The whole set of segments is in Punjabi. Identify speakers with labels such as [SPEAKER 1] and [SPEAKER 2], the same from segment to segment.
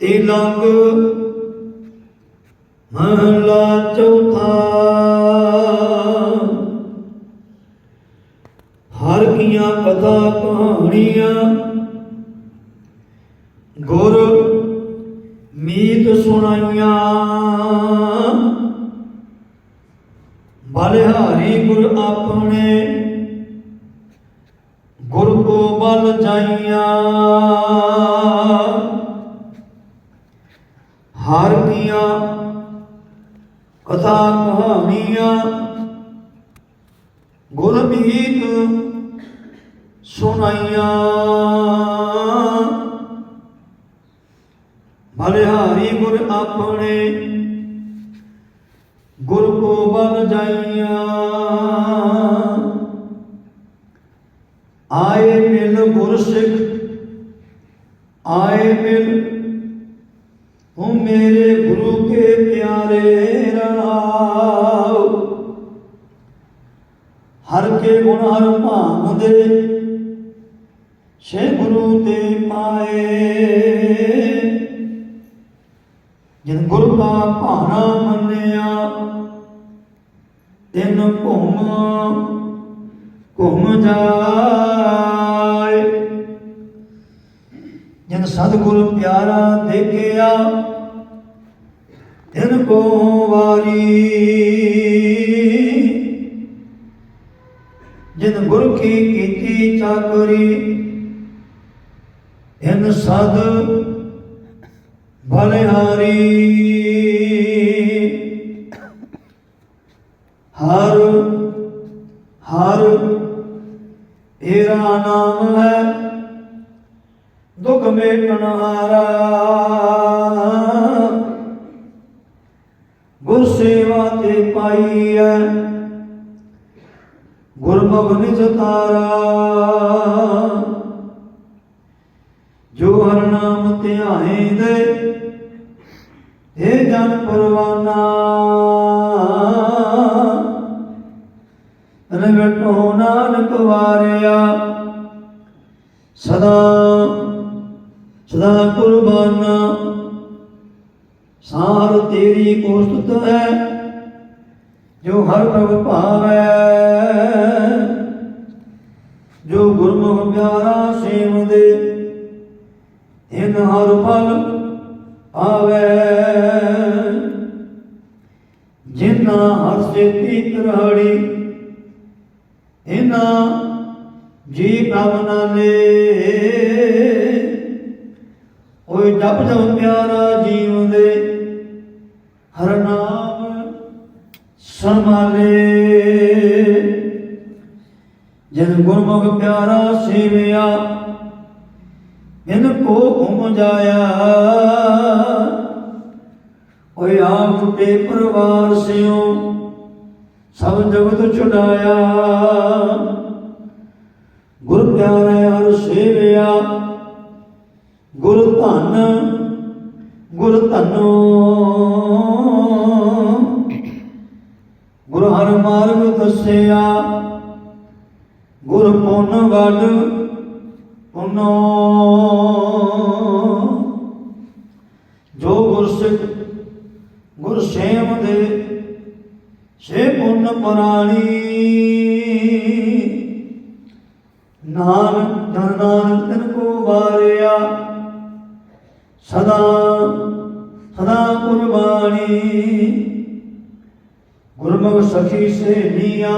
[SPEAKER 1] ਤਿਲੰਗ ਮਹਲਾ ਚੌਥਾ। ਹਰ ਕੀਆਂ ਕਥਾ ਕਹਾਣੀਆਂ। ਗੁਰ ਮੀਤ ਸੁਣਾਈਆਂ। ਬਲਿਹਾਰੀ ਗੁਰ ਆਪਣੇ। ਗੁਰ ਕੋ ਬਲ ਜਾਈਆਂ। ਹਰ ਕੀਆਂ ਕਥਾ ਕਹਾਣੀਆਂ ਗੁਰ ਮੀਤ ਸੁਣਾਈਆਂ। ਬਲਿਹਾਰੀ ਗੁਰ ਆਪਣੇ ਗੁਰ ਕੋ ਬਲ ਜਾਈਆਂ। ਆਏ ਮਿਲ ਗੁਰ ਸਿੱਖ, ਆਏ ਮਿਲ ਹੂੰ ਮੇਰੇ ਗੁਰੂ ਕੇ ਪਿਆਰੇ ਰਾਉ ਹਰ ਕੇ ਗੁਣ ਹਰ ਭਾਂਦੇ ਸੇ ਗੁਰੂ ਤੇ ਪਾਏ। ਜਿਨ ਗੁਰੂ ਦਾ ਭਾਣਾ ਮੰਨਿਆ, ਤਿੰਨ ਘੁੰਮ ਘੁੰਮ ਜਾਏ। ਜਿਨ ਸਤਿਗੁਰ ਪਿਆਰਾ ਦੇਖਿਆ ਤਿਨ ਕੋ ਵਾਰੀ। ਜਿਨ ਗੁਰ ਕੀ ਕੀਤੀ ਚਾਕਰੀ ਤਿਨ ਸਦ ਬਲਿਹਾਰੀ। ਹਰ ਹਰ ਤੇਰਾ ਨਾਮ ਹੈ, ਦੁਖ ਮੇਟਣ ਹਾਰਾ ਗੁਰ ਸੇਵਾ ਤੇ ਪਾਈ ਹੈ ਗੁਰਮੁਖ ਨਿਜ ਤਾਰਾ ਜੋ ਹਰ ਨਾਮ ਧਿਆਏ ਦੇ ਇਹ ਜਨ ਪਰਵਾਨਾ। ਰਵਟੋ ਨਾਨਕ ਵਾਰਿਆ। ਸਦਾ ਸਦਾ ਕੁਰਬਾਨਾ। ਸਾਰ ਤੇਰੀ ਕੋਸਤ ਹੈ। ਜੋ ਹਰ ਪ੍ਰਭ ਭਾਵੈ, ਜੋ ਗੁਰਮੁਖ ਪਿਆਰਾ ਸੇਵਦੇ ਇਨ ਹਰ ਫਲ ਆਵੇ ਜਿਨਾ ਹਰ ਸੇਤੀ ਕਰਹੜੀ ਇਨਾ ਜੀ ਭਾਵਨਾ ਲੈ ਓਏ ਜਪ ਜਪ ਪਿਆਰਾ ਜੀਵ ਦੇ ਹਰ ਨਾਮ ਸੰਭਾਲੇ ਜਨ ਗੁਰਮੁਖ ਪਿਆਰਾ ਸੇਵਿਆ ਇਨ ਕੋ ਉਮ ਜਾਇਆ, ਓਏ ਆਪ ਟੁੱਟੇ ਪਰਵਾਰ ਸਿਓ, ਸਭ ਜਗਤ ਛੁਡਾਇਆ। ਗੁਰ ਪਿਆਰੇ ਹਰ ਸੇਵਿਆ, ਗੁਰ ਧਨ, ਗੁਰ ਧਨੋ। ਹਰ ਮਾਰਗ ਦੱਸਿਆ। ਗੁਰ ਪੁੰਨ ਵੱਡ ਪੁੰਨੋ। ਜੋ ਗੁਰਸਿੱਖ ਗੁਰ ਸੇਵ ਦੇ, ਸੇ ਪੁੰਨ ਪਰਾਣੀ ਨਾਨਕ ਨਾਨਕ ਤਨ ਕੋ ਵਾਰਿਆ, ਸਦਾ ਸਦਾ ਕੁਰਬਾਨੀ। ਗੁਰਮੁਖ ਸਖੀ ਸੇ ਨੀਆ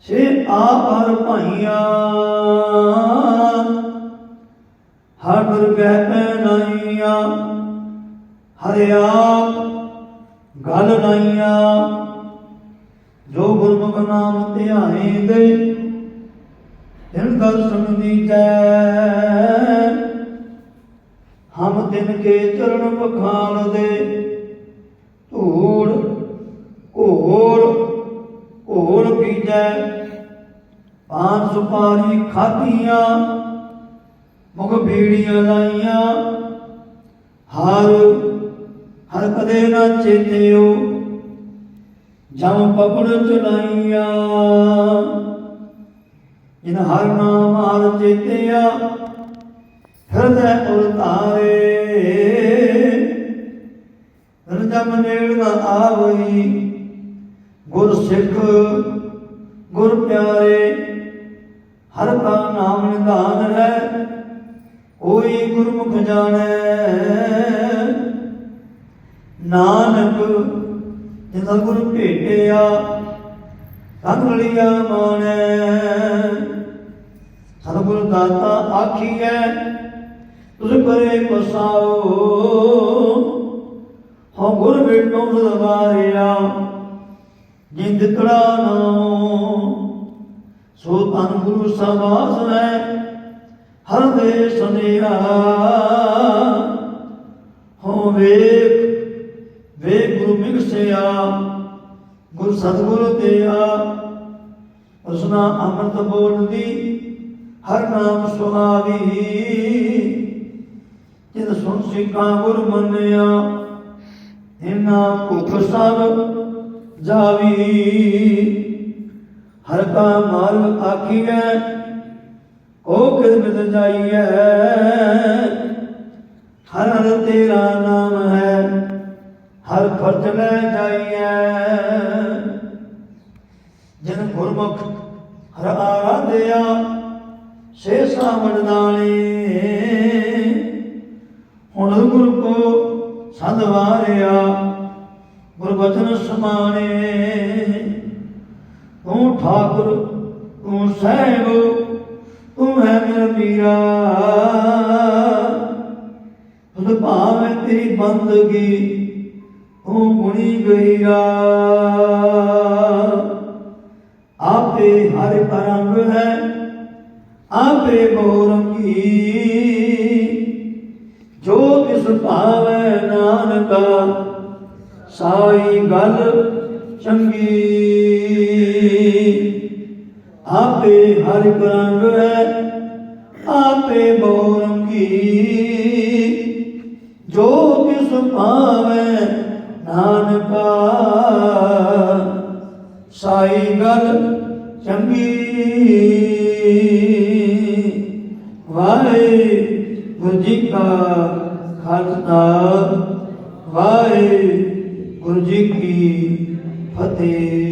[SPEAKER 1] ਸੇ ਹਰ ਭਾਈਆ। ਹਰ ਦੁਰਗਹਿ ਪੈਨਾਈਆ ਹਰਿ ਆਪ ਗਲ ਨਾਈਆ। ਜੋ ਗੁਰਮੁਖ ਨਾਮ ਧਿਆਏ ਦੇ ਤਿਨ ਦਰਸ਼ਨ ਦੀਜੈ ਹਮ ਤਿਨ ਕੇ ਚਰਨ ਬਖਾਨ ਦੇ ਧੂੜ ਘੋਲ ਘੋਲ ਪੀਜੈ। ਪਾਨ ਸੁਪਾਰੀ ਖਾਧੀਆਂ, ਮੁਖ ਬੀੜੀਆਂ ਲਾਈਆਂ। ਹਰ ਹਰ ਕਦੇ ਨਾ ਚੇਤਿਓ, ਜਮ ਪਕੜ ਚਲਾਈਆਂ ਜਿਨ ਹਰ ਨਾਮ ਹਰ ਚੇਤਿਆ, ਹਿਰਦੈ ਉਲਤਾਰੇ। ਜਮ ਨੇੜ ਨਾ ਆਵਈ ਗੁਰ ਸਿੱਖ ਗੁਰ ਪਿਆਰੇ ਹਰ ਕਾ ਨਾਮ ਨਿਧਾਨ ਹੈ, ਕੋਈ ਗੁਰਮੁਖ ਜਾਣੈ। ਨਾਨਕ ਜਿਨਾ ਗੁਰ ਭੇਟਿਆ ਤਨ ਲਿਆ ਮਾਣੈ। ਸਤਿਗੁਰ ਦਾਤਾ ਆਖੀਐ ਤੁਝ ਪਰੇ ਪਸਾਓ ਹੋ ਗੁਰ ਬੇਟੋ ਦਵਾਰਿਆ ਜਿੰਦ ਨਾਮ ਸੋ ਤਨ ਗੁਰੂ ਸਮਾਸ ਹੈ ਹਰ ਦੇ ਸੁਨਿਆ ਹੋ ਵੇਖ ਵੇਖ ਗੁਰੂ ਮਿਗਸਿਆ ਗੁਰ ਸਤਿਗੁਰ ਦਿਆ ਉਸਨਾ ਅੰਮ੍ਰਿਤ ਬੋਲਦੀ ਹਰ ਨਾਮ ਸੁਹਾਵੀ। ਜਿਨ ਸੁਣ ਸਿੱਖਾਂ ਗੁਰ ਮੰਨਿਆ ਇਨਾ ਭੁਖ ਸਭ ਜਾਵੀ। ਹਰ ਕਾ ਮਾਰਗ ਆਖੀਐ ਉਹ ਕਿਦ ਮਿਲ ਜਾਈਐ। ਹਰ ਹਰ ਤੇਰਾ ਨਾਮ ਹੈ, ਹਰ ਫਰਜ਼ ਲੈ ਜਾਈਐ। ਜਨ ਗੁਰਮੁਖ ਹਰ ਆਰਾਧਿਆ, ਸੇ ਸਾਵਣ ਨਾਲੇ। ਹੁਣ ਗੁਰ ਕੋ ਸੰਧ ਵਾਰਿਆ ਗੁਰਬਚਨ ਸਮਾਣੇ। ਤੂੰ ਠਾਕੁਰ ਤੂੰ ਸਹਿਬ ਤੂੰ ਹੈ ਮੇਰਾ ਪੀਰਾ ਤੁਧ ਭਾਵੇਂ ਤੇਰੀ ਬੰਦਗੀ ਤੂੰ ਗੁਣੀ ਗਈਰਾ ਆਪੇ ਹਰ ਕਰੰਗ ਹੈ, ਆਪੇ ਮੋਰੰਗੀ ਜੋ ਸਾਈ ਗੱਲ ਚੰਗੀ। ਆਪੇ ਹਰ ਕਰੰਗ ਹੈ, ਆਪੇ ਮੋਰੰਗੀ ਜੋ ਤਿਸ ਭਾਵੈ ਨਾਨਕਾ, ਸਾਈ ਗੱਲ ਚੰਗੀ। ਵਾਹਿਗੁਰੂ ਜੀ ਕਾ ਖਾਲਸਾ ਵਾਹਿਗੁਰੂ ਗੁਰੂ ਜੀ ਕੀ ਫਤਿਹ।